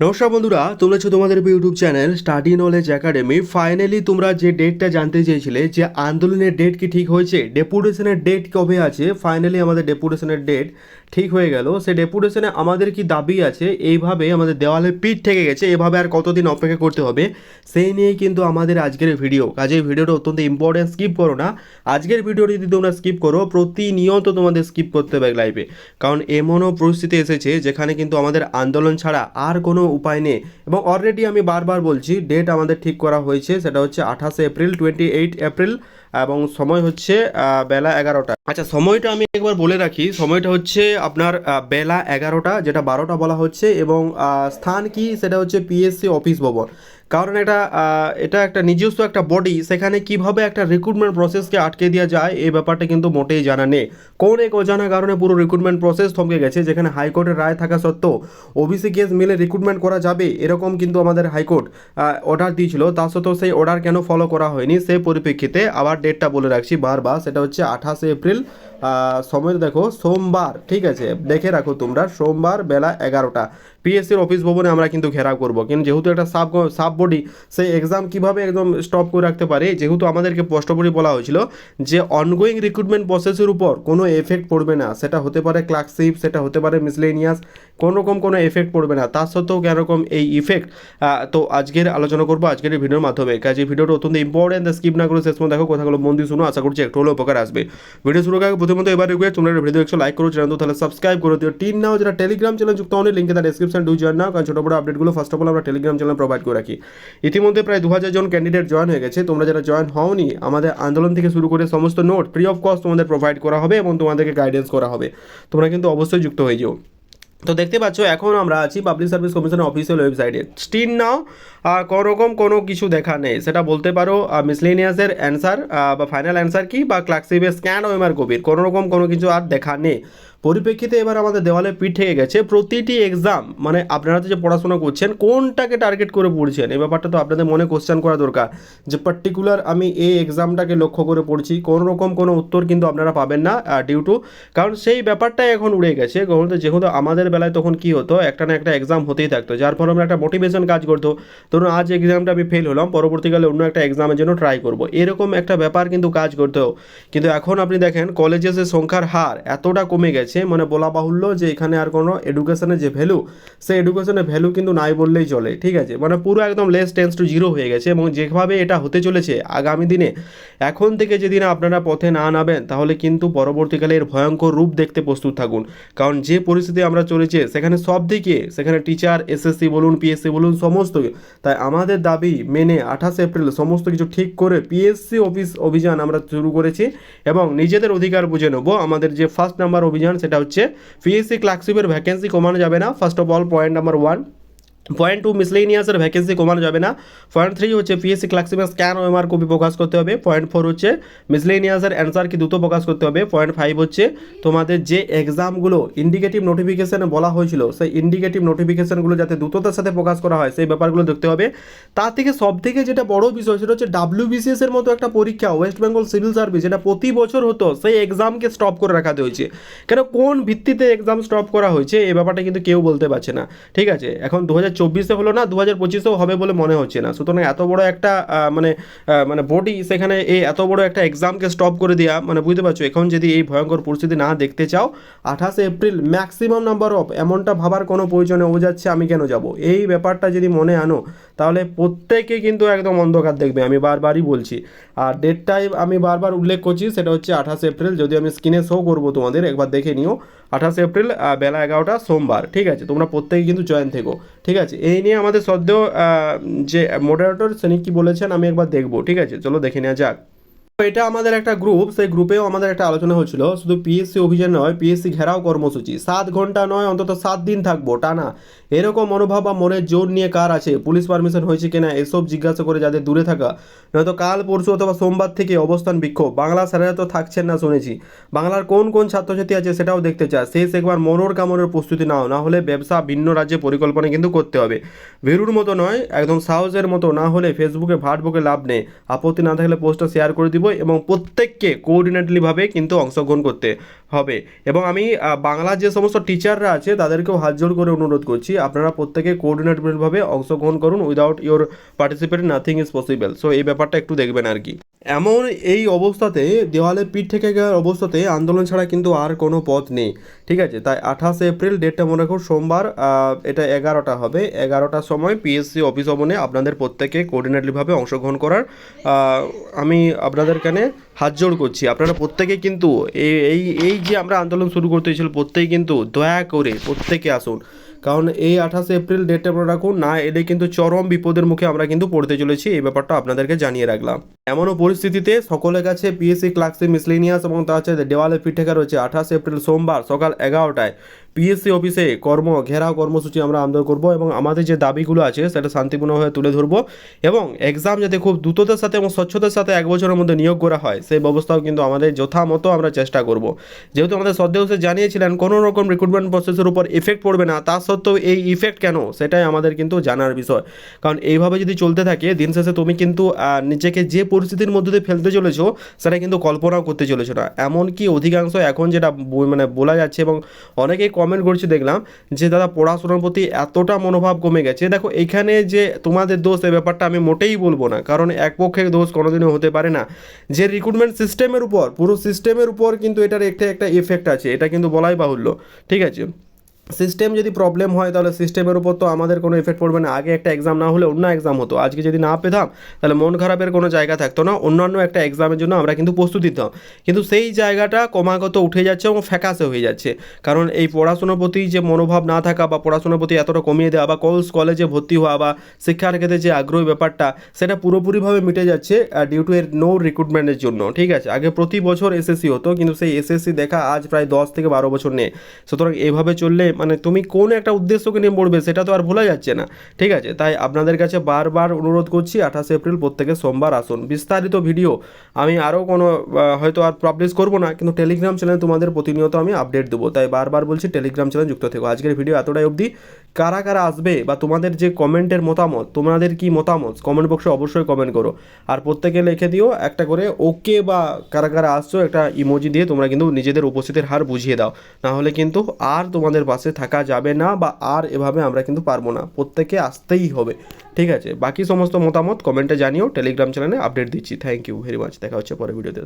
নমস্কার বন্ধুরা, তোমরা হচ্ছে তোমাদের YouTube channel study knowledge academy finally তোমরা যে ডেটটা জানতে চেয়েছিলে, যে আন্দোলনের ডেট কি ঠিক হয়েছে ডেপুটেশনের ডেট কবে আছে ফাইনালি আমাদের ডেপুটেশনের ডেট ঠিক হয়ে গেল। সে ডেপুটেশনে আমাদের কি দাবি আছে, এইভাবে আমাদের দেওয়ালে পিঠ থেকে গেছে, এভাবে আর কতদিন অপেক্ষা করতে হবে, সেই নিয়েই কিন্তু আমাদের আজকের ভিডিও কাজে ভিডিওটা অত্যন্ত ইম্পর্টেন্ট স্কিপ করো না। আজকের ভিডিওটি যদি তোমরা স্কিপ করো, প্রতিনিয়ত তোমাদের স্কিপ করতে হবে লাইফে কারণ এমনও পরিস্থিতি এসেছে, যেখানে কিন্তু আমাদের আন্দোলন ছাড়া আর কোনো উপায় নেই। এবং অলরেডি আমি বারবার বলছি ডেট আমাদের ঠিক করা হয়েছে, সেটা হচ্ছে আঠাশে এপ্রিল টোয়েন্টি এইট এপ্রিল। এবং সময় হচ্ছে বেলা এগারোটা। আচ্ছা সময়টা আমি একবার বলে রাখি। সময়টা হচ্ছে আপনার বেলা এগারোটা, যেটা বারোটা বলা হচ্ছে এবং স্থান কি? সেটা হচ্ছে পিএসসি অফিস ভবন। কারণ এটা এটা একটা নিজস্ব একটা বডি সেখানে কীভাবে একটা রিক্রুটমেন্ট প্রসেসকে আটকে দেওয়া যায়, এই ব্যাপারটা কিন্তু মোটেই জানা নেই। কোন এক অজানা কারণে পুরো রিক্রুটমেন্ট প্রসেস থমকে গেছে, যেখানে হাইকোর্টের রায় থাকা সত্ত্বেও ওবিসি কেস মিলে রিক্রুটমেন্ট করা যাবে, এরকম কিন্তু আমাদের হাইকোর্ট অর্ডার দিয়েছিল। তা সত্ত্বেও সেই অর্ডার কেন ফলো করা হয়নি সেই পরিপ্রেক্ষিতে আবার ডেটটা বলে রাখছি বারবার, সেটা হচ্ছে আঠাশে এপ্রিল সময় দেখো, সোমবার, ঠিক আছে? দেখে রাখো তোমরা, সোমবার বেলা এগারোটা। পিএসসির অফিস ভবনে আমরা কিন্তু ঘেরাও করব। কিন্তু যেহেতু একটা সাব সাব বডি সেই এক্সাম কীভাবে একদম স্টপ করে রাখতে পারে? যেহেতু আমাদেরকে স্পষ্টভাবে বলা হয়েছিল যে অনগোয়িং রিক্রুটমেন্ট প্রসেসের উপর কোনো এফেক্ট পড়বে না। সেটা হতে পারে ক্লার্কশিপ সেটা হতে পারে মিসলেনিয়াস কোনো রকম কোনো এফেক্ট পড়বে না। তার সত্ত্বেও কেরকম এই ইফেক্ট তো আজকের আলোচনা করব আজকের ভিডিওর মাধ্যমে। কাজে ভিডিওটা অত্যন্ত ইম্পর্টেন্ট স্কিপ না করে শেষ পর্যন্ত দেখো, কথাগুলো মন দিয়ে শুনো। আশা করছি একটু হলেও উপকার আসবে। ভিডিও শুরু করার প্রথমত এবার রিকোয়েস্ট তোমরা ভিডিও একশো লাইক করো চ্যানেল তাহলে সাবস্ক্রাইব করে দিও। টিন নাও যারা টেলিগ্রাম চ্যানেল যুক্ত হন লিঙ্কে তার ডেসক্রিপশন ডু জয়েন নাও কারণ ছোটো বড় আপডেটগুলো ফার্স্ট অফ অল আমরা টেলিগ্রাম চ্যানেল প্রোভাইড করে রাখি। ইতিমধ্যে প্রায় দু হাজার জন ক্যান্ডিডেট জয়েন হয়ে গেছে। তোমরা যারা জয়েন হওনি, আমাদের আন্দোলন থেকে শুরু করে সমস্ত নোট ফ্রি অফ কস্ট তোমাদের প্রোভাইড করা হবে এবং তোমাদেরকে গাইডেন্স করা হবে। তোমরা কিন্তু অবশ্যই যুক্ত হয়ে যেও। তো দেখতে পাচ্ছ, এখন আমরা আছি পাবলিক সার্ভিস কমিশনের অফিসিয়াল ওয়েবসাইটে স্টিন নাও কোনো রকম কোনো কিছু দেখা নেই। সেটা বলতে পারো মিসলেনিয়াসের অ্যান্সার বা ফাইনাল অ্যান্সার কি, বা ক্লার্কশিপের স্ক্যান ওএমআর কপির কোনো রকম কোনো কিছু আর দেখা নেই। পরিপ্রেক্ষিতে এবার আমাদের দেওয়ালে পিঠ থেকে গেছে। প্রতিটি এক্সাম মানে আপনারা তো যে পড়াশোনা করছেন, কোনটাকে টার্গেট করে পড়ছেন? এই ব্যাপারটা তো আপনাদের মনে কোশ্চেন করা দরকার। যে পার্টিকুলার আমি এই এক্সামটাকে লক্ষ্য করে পড়ছি কোনো রকম কোনো উত্তর কিন্তু আপনারা পাবেন না ডিউ টু কারণ সেই ব্যাপারটাই এখন উড়ে গেছে। যেহেতু আমাদের বেলায় তখন কি হতো, একটা না একটা এক্সাম হতেই থাকতো। যার ফলে আমরা একটা মোটিভেশন কাজ করতো। ধরুন আজ এক্সামটা আমি ফেল হলাম, পরবর্তীকালে অন্য একটা এক্সামের জন্য ট্রাই করব। এরকম একটা ব্যাপার কিন্তু কাজ করতো কিন্তু এখন আপনি দেখেন কলেজের সংখ্যার হার এতটা কমে গেছে মানে বলা বাহুল্য যে এখানে আর কোনো এডুকেশনের যে ভ্যালু সেই এডুকেশনের ভ্যালু কিন্তু নাই বললেই চলে, ঠিক আছে? মানে পুরো একদম লেস টেন্স টু জিরো হয়ে গেছে এবং যেভাবে এটা হতে চলেছে আগামী দিনে, এখন থেকে যদি না আপনারা পথে না নামেন, তাহলে কিন্তু পরবর্তীকালে এর ভয়ঙ্কর রূপ দেখতে প্রস্তুত থাকুন। কারণ যে পরিস্থিতি আমরা চলেছে, সেখানে সব দিকে, সেখানে টিচার এসএসসি বলুন পিএসসি বলুন, সমস্ত তাই আমাদের দাবি মেনে আঠাশ এপ্রিল সমস্ত কিছু ঠিক করে পিএসসি অফিস অভিযান আমরা শুরু করেছি এবং নিজেদের অধিকার বুঝে নেব। আমাদের যে ফার্স্ট নাম্বার অভিযান সেটা হচ্ছে পিএসসি ক্লার্কশিপের ভ্যাকেন্সি কমানো যাবে না। First of all point number one point two মিসলেনিয়াসের vacancy কমানো যাবে না। পয়েন্ট থ্রি হচ্ছে পিএসসি ক্লার্কশিপের স্ক্যান ওএমআর কপি প্রকাশ করতে হবে। পয়েন্ট ফোর হচ্ছে মিসলেনিয়াসের অ্যান্সার কি দ্রুত প্রকাশ করতে হবে। পয়েন্ট ফাইভ হচ্ছে তোমাদের যে এক্সামগুলো ইন্ডিকেটিভ নোটিফিকেশানে বলা হয়েছিল, সেই ইন্ডিকেটিভ নোটিফিকেশানগুলো যাতে দ্রুততার সাথে প্রকাশ করা হয়, সেই ব্যাপারগুলো দেখতে হবে। তার থেকে সব থেকে যেটা বড় বিষয়, সেটা হচ্ছে ডাব্লিউবিসিএস এর মতো একটা পরীক্ষা ওয়েস্ট বেঙ্গল সিভিল সার্ভিস যেটা প্রতি বছর হতো, সেই এক্সামকে স্টপ করে রাখাতে হয়েছে। কেন, কোন ভিত্তিতে এক্সাম স্টপ করা হয়েছে, এই ব্যাপারটা কিন্তু কেউ বলতে পারছে না। ঠিক আছে, এখন দু হাজার হাজার চব্বিশে হলো না দু হাজার পঁচিশেও হবে বলে মনে হচ্ছে না। সুতরাং এত বড় একটা মানে মানে বডি সেখানে এই এত বড় একটা এক্সামকে স্টপ করে দেওয়া মানে বুঝতে পারছ, এখন যদি এই ভয়ঙ্কর পরিস্থিতি না দেখতে চাও, আঠাশে এপ্রিল ম্যাক্সিমাম নাম্বার অফ এমনটা ভাবার কোনো প্রয়োজন ও যাচ্ছে আমি কেন যাব। এই ব্যাপারটা যদি মনে আনো, তাহলে প্রত্যেকে কিন্তু একদম অন্ধকার দেখবে, আমি বারবারই বলছি। আর ডেটটাই আমি বারবার উল্লেখ করছি, সেটা হচ্ছে আঠাশে এপ্রিল যদি আমি স্ক্রিনে শো করব তোমাদের, একবার দেখে নিও। আঠাশে এপ্রিল বেলা এগারোটা, সোমবার, ঠিক আছে? তোমরা প্রত্যেকে কিন্তু জয়েন থেকো, ঠিক আছে? এই নিয়ে আমাদের সদ্য যে মডারেটর শ্রেণি কি বলেছেন আমি একবার দেখব, ঠিক আছে? চলো দেখে নেওয়া যাক। এটা আমাদের একটা গ্রুপ সেই গ্রুপেও আমাদের একটা আলোচনা হচ্ছিল শুধু পিএসসি অভিযান নয় পিএসসি ঘেরাও কর্মসূচি। সাত ঘণ্টা নয়, অন্তত সাত দিন থাকব, টানা। এরকম মনোভাব বা মনের জোর নিয়ে কার আছে? পুলিশ পারমিশন হয়েছে কিনা? এসব জিজ্ঞাসা করে যাদের দূরে থাকা। নয়তো কাল, পরশু অথবা সোমবার থেকে অবস্থান বিক্ষোভ। বাংলা স্যারেরা তো থাকছেন না, শুনেছি। বাংলার কোন কোন ছাত্রছাত্রী আছে সেটাও দেখতে চায়। শেষ একবার মনোর কামড়ের প্রস্তুতি নাও, না হলে ব্যবসা ভিন্ন রাজ্যে পরিকল্পনা কিন্তু করতে হবে। ভেরুর মতো নয়, একদম সাহসের মতো। না হলে ফেসবুকে ভাট বকে লাভ নেই। আপত্তি না থাকলে পোস্টটা শেয়ার করে দিব এবং প্রত্যেককে কোঅর্ডিনেটলিভাবে কিন্তু অংশগ্রহণ করতে হবে। এবং আমি বাংলার যে সমস্ত টিচাররা আছে, তাদেরকেও হাত জোড় করে অনুরোধ করছি, আপনারা প্রত্যেকে কোঅর্ডিনেটভাবে অংশগ্রহণ করুন। Without your participate nothing is possible so এই ব্যাপারটা একটু দেখবেন আর কি। এমন এই অবস্থাতে, দেওয়ালে পিঠ থেকে যাওয়ার অবস্থাতে আন্দোলন ছাড়া কিন্তু আর কোনো পথ নেই। ঠিক আছে? তাই আঠাশে এপ্রিল, ডেটটা মনে রাখুন সোমবার এটা এগারোটা হবে। এগারোটার সময় পিএসসি অফিস ভবনে আপনাদের প্রত্যেকে কোঅর্ডিনেটলিভাবে অংশগ্রহণ করার আমি আপনাদের কানে হাত জোড় করছি। আপনারা প্রত্যেকে কিন্তু এই এই যে আমরা আন্দোলন শুরু করতে হয়েছিল, প্রত্যেকে কিন্তু দয়া করে প্রত্যেকে আসুন। কারণ এই আঠাশে এপ্রিল ডেটটা মনে রাখুন, না এলে কিন্তু চরম বিপদের মুখে আমরা কিন্তু পড়তে চলেছি। এই ব্যাপারটা আপনাদেরকে জানিয়ে রাখলাম। এমনও পরিস্থিতিতে সকলের কাছে পিএসসি ক্লাসে মিসলিনিয়াস এবং তার সাথে দেওয়ালে পিঠেকা রয়েছে আঠাশে এপ্রিল সোমবার সকাল এগারোটায়। পিএসসি অফিসে কর্ম, ঘেরাও কর্মসূচি আমরা আন্দোলন করব এবং আমাদের যে দাবিগুলো আছে সেটা শান্তিপূর্ণভাবে তুলে ধরবো এবং এক্সাম যাতে খুব দ্রুততার সাথে এবং স্বচ্ছতার সাথে এক বছরের মধ্যে নিয়োগ করা হয় সেই ব্যবস্থাও কিন্তু আমাদের যথামতো আমরা চেষ্টা করব। যেহেতু আমাদের শ্রদ্ধেয় স্যার জানিয়েছিলেন, কোনো রকম রিক্রুটমেন্ট প্রসেসের উপর ইফেক্ট পড়বে না, তা সত্ত্বেও এই ইফেক্ট কেন? সেটাই আমাদের কিন্তু জানার বিষয়। কারণ এইভাবে যদি চলতে থাকে, দিন শেষে তুমি কিন্তু নিজেকে যে পরিস্থিতির মধ্যে দিয়ে ফেলতে চলেছো, সেটা কিন্তু কল্পনাও করতে চলেছো না। এমনকি অধিকাংশ এখন যেটা মানে বলা যাচ্ছে এবং অনেকেই কমেন্ট করছে, দেখলাম যে, দাদা, পড়াশোনার প্রতি এতটা মনোভাব কমে গেছে। দেখো, এখানে যে তোমাদের দোষ এই ব্যাপারটা আমি মোটেই বলব না। কারণ এক পক্ষের দোষ কোনোদিনও হতে পারে না। যে রিক্রুটমেন্ট সিস্টেমের উপর, পুরো সিস্টেমের উপর কিন্তু এটার একটা একটা এফেক্ট আছে, এটা কিন্তু বলাই বাহুল্য। ঠিক আছে? সিস্টেম যদি প্রবলেম হয়, তাহলে সিস্টেমের উপর তো আমাদের কোনো এফেক্ট পড়বে না। আগে একটা এক্সাম না হলে অন্য এক্সাম হতো। আজকে যদি না পেতাম, তাহলে মন খারাপের কোনো জায়গা থাকতো না। অন্যান্য একটা এক্সামের জন্য আমরা কিন্তু প্রস্তুতি দিতাম কিন্তু সেই জায়গাটা ক্রমাগত উঠে যাচ্ছে এবং ফ্যাকাসে হয়ে যাচ্ছে। কারণ এই পড়াশোনার প্রতি যে মনোভাব না থাকা বা পড়াশোনার প্রতি এতটা কমিয়ে দেওয়া বা কলস কলেজে ভর্তি হওয়া বা শিক্ষার ক্ষেত্রে যে আগ্রহী ব্যাপারটা, সেটা পুরোপুরিভাবে মিটে যাচ্ছে ডিউ টু এর নো রিক্রুটমেন্টের জন্য। ঠিক আছে? আগে প্রতি বছর এসএসসি হতো, কিন্তু সেই এসএসসি দেখা আজ প্রায় দশ থেকে বারো বছর নেই। সুতরাং এভাবে চললে মানে তুমি কোন একটা উদ্দেশ্যকে নিয়ে পড়বে সেটা তো আর ভোলা যাচ্ছে না। ঠিক আছে? তাই আপনাদের কাছে বারবার অনুরোধ করছি, আঠাশে এপ্রিল প্রত্যেকে সোমবার আসুন। বিস্তারিত ভিডিও আমি আরও কোনো হয়তো আর পাবলিশ করব না, কিন্তু টেলিগ্রাম চ্যানেলে তোমাদের প্রতিনিয়ত আমি আপডেট দেবো। তাই বারবার বলছি টেলিগ্রাম চ্যানেল যুক্ত থেকো। আজকের ভিডিও এতটাই অবধি। কারা কারা আসবে বা তোমাদের যে কমেন্টের মতামত, তোমাদের কি মতামত কমেন্ট বক্সে অবশ্যই কমেন্ট করো। আর প্রত্যেকে লিখে দিও, একটা করে ওকে বা কারা কারা আসছো, একটা ইমোজি দিয়ে তোমরা কিন্তু নিজেদের উপস্থিতির হার বুঝিয়ে দাও। না হলে কিন্তু আর তোমাদের পাশে থাকা যাবে না বা আর এভাবে আমরা কিন্তু পারব না। প্রত্যেকে আসতেই হবে। ঠিক আছে? বাকি সমস্ত মতামত কমেন্টে জানিও। টেলিগ্রাম চ্যানেলে আপডেট দিচ্ছি। থ্যাংক ইউ ভেরি মাচ দেখা হচ্ছে পরে ভিডিওতে